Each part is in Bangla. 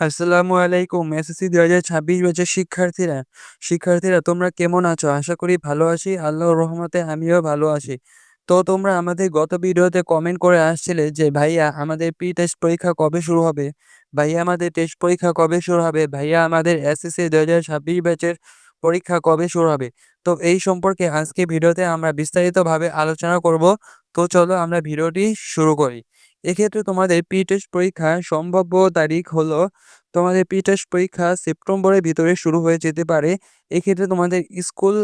আসসালামু আলাইকুম, এসএসসি দুই হাজার ছাব্বিশ ব্যাচের শিক্ষার্থীরা। শিক্ষার্থীরা, তোমরা কেমন আছো? আশা করি ভালো আছি। আল্লাহর রহমতে আমিও ভালো আছি। তো তোমরা আমাদের গত ভিডিওতে কমেন্ট করে আসছিলে যে, ভাইয়া, আমাদের প্রি টেস্ট পরীক্ষা কবে শুরু হবে? ভাইয়া, আমাদের টেস্ট পরীক্ষা কবে শুরু হবে? ভাইয়া, আমাদের এসএসসি দুই হাজার ছাব্বিশ ব্যাচের পরীক্ষা কবে শুরু হবে? তো এই সম্পর্কে আজকে ভিডিওতে আমরা বিস্তারিতভাবে আলোচনা করব। তো চলো আমরা ভিডিওটি শুরু করি। এক্ষেত্রে তোমাদের প্রি টেস্ট পরীক্ষা সম্ভাব্য তারিখ হলো, তোমাদের প্রি টেস্ট পরীক্ষা সেপ্টেম্বরের ভিতরে শুরু হয়ে যেতে পারে। এক্ষেত্রে তোমাদের স্কুল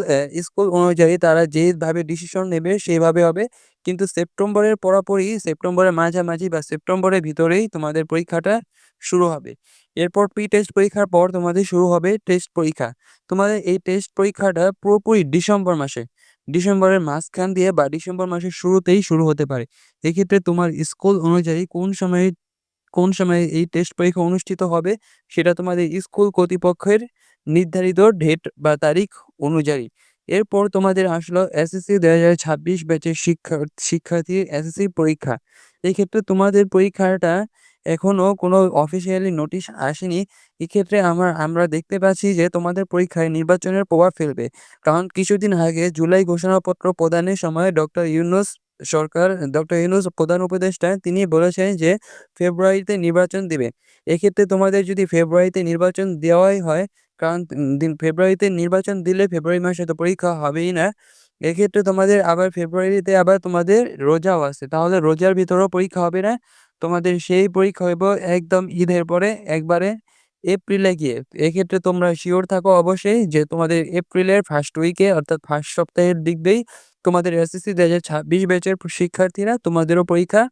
স্কুল অনুযায়ী তারা যেভাবে ডিসিশন নেবে সেইভাবে হবে। কিন্তু সেপ্টেম্বরের পরাপরই, সেপ্টেম্বরের মাঝামাঝি বা সেপ্টেম্বরের ভিতরেই তোমাদের পরীক্ষাটা শুরু হবে। এরপর প্রি টেস্ট পরীক্ষার পর তোমাদের শুরু হবে টেস্ট পরীক্ষা। তোমাদের এই টেস্ট পরীক্ষাটা পুরোপুরি ডিসেম্বর মাসে। ডিসেম্বরের মাঝখান দিয়ে বা ডিসেম্বর মাসের শুরুতেই শুরু হতে পারে। এক্ষেত্রে তোমার স্কুল অনুযায়ী কোন সময়ে কোন সময়ে এই টেস্ট পরীক্ষা অনুষ্ঠিত হবে সেটা তোমাদের স্কুল কর্তৃপক্ষের নির্ধারিত ডেট বা তারিখ অনুযায়ী। এরপর তোমাদের আসলো এসএসসি দুই হাজার ছাব্বিশ ব্যাচের শিক্ষা, শিক্ষার্থীর এসএসসি পরীক্ষা। এক্ষেত্রে তোমাদের পরীক্ষাটা এখনও কোনো অফিসিয়ালি নোটিশ আসেনি। এক্ষেত্রে আমার, আমরা দেখতে পাচ্ছি যে তোমাদের পরীক্ষায় নির্বাচনের প্রভাব ফেলবে। কারণ কিছুদিন আগে জুলাই ঘোষণাপত্র প্রদানের সময় ডক্টর ইউনুস সরকার ডক্টর ইউনুস প্রধান উপদেষ্টা, তিনি বলেছেন যে ফেব্রুয়ারিতে নির্বাচন দেবে। এক্ষেত্রে তোমাদের যদি ফেব্রুয়ারিতে নির্বাচন দেওয়াই হয়, কারণ দিন, ফেব্রুয়ারিতে নির্বাচন দিলে ফেব্রুয়ারি মাসে তো পরীক্ষা হবেই না। এক্ষেত্রে তোমাদের আবার ফেব্রুয়ারিতে আবার তোমাদের রোজাও আছে। তাহলে রোজার ভিতরেও পরীক্ষা হবে না। তোমাদের সেই পরীক্ষা হইব একদম ঈদের পরে একবারে এপ্রিলে গিয়ে। এক্ষেত্রে তোমরা শিওর থাকো অবশ্যই যে তোমাদের এপ্রিলের ফার্স্ট উইকে অর্থাৎ ফার্স্ট সপ্তাহের দিক দিয়েই তোমাদের এসএসসি দু হাজার ছাব্বিশ ব্যাচের শিক্ষার্থীরা তোমাদেরও পরীক্ষা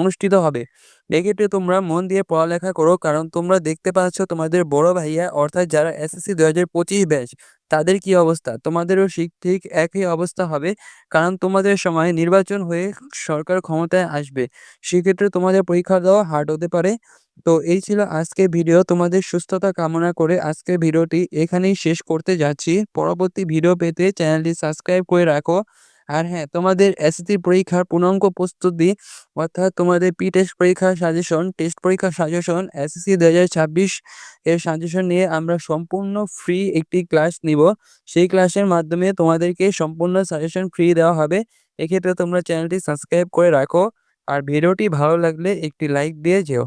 অনুষ্ঠিত হবে। এক্ষেত্রে তোমরা মন দিয়ে পড়ালেখা করো, কারণ তোমরা দেখতে পাচ্ছ তোমাদের বড় ভাইয়া, অর্থাৎ যারা এসএসসি দু হাজার পঁচিশ ব্যাচ, তাদের কি অবস্থা? তোমাদেরও ঠিক একই অবস্থা হবে, কারণ তোমাদের সময় নির্বাচন হয়ে সরকার ক্ষমতায় আসবে। সেক্ষেত্রে তোমাদের পরীক্ষা দেওয়া হার্ড হতে পারে। তো এই ছিল আজকে ভিডিও তোমাদের সুস্থতা কামনা করে আজকে ভিডিওটি এখানেই শেষ করতে যাচ্ছি। পরবর্তী ভিডিও পেতে চ্যানেলটি সাবস্ক্রাইব করে রাখো। আর হ্যাঁ তোমাদের এসএসসি পরীক্ষার পূর্ণাঙ্গ প্রস্তুতি অর্থাৎ তোমাদের পি টেস্ট পরীক্ষার সাজেশন টেস্ট পরীক্ষার সাজেশন এসএসসি দু হাজার ছাব্বিশ এর সাজেশন নিয়ে আমরা সম্পূর্ণ ফ্রি একটি ক্লাস নিব। সেই ক্লাসের মাধ্যমে তোমাদেরকে সম্পূর্ণ সাজেশন ফ্রি দেওয়া হবে। এক্ষেত্রে তোমরা চ্যানেলটি সাবস্ক্রাইব করে রাখো। আর ভিডিওটি ভালো লাগলে একটি লাইক দিয়ে যেও।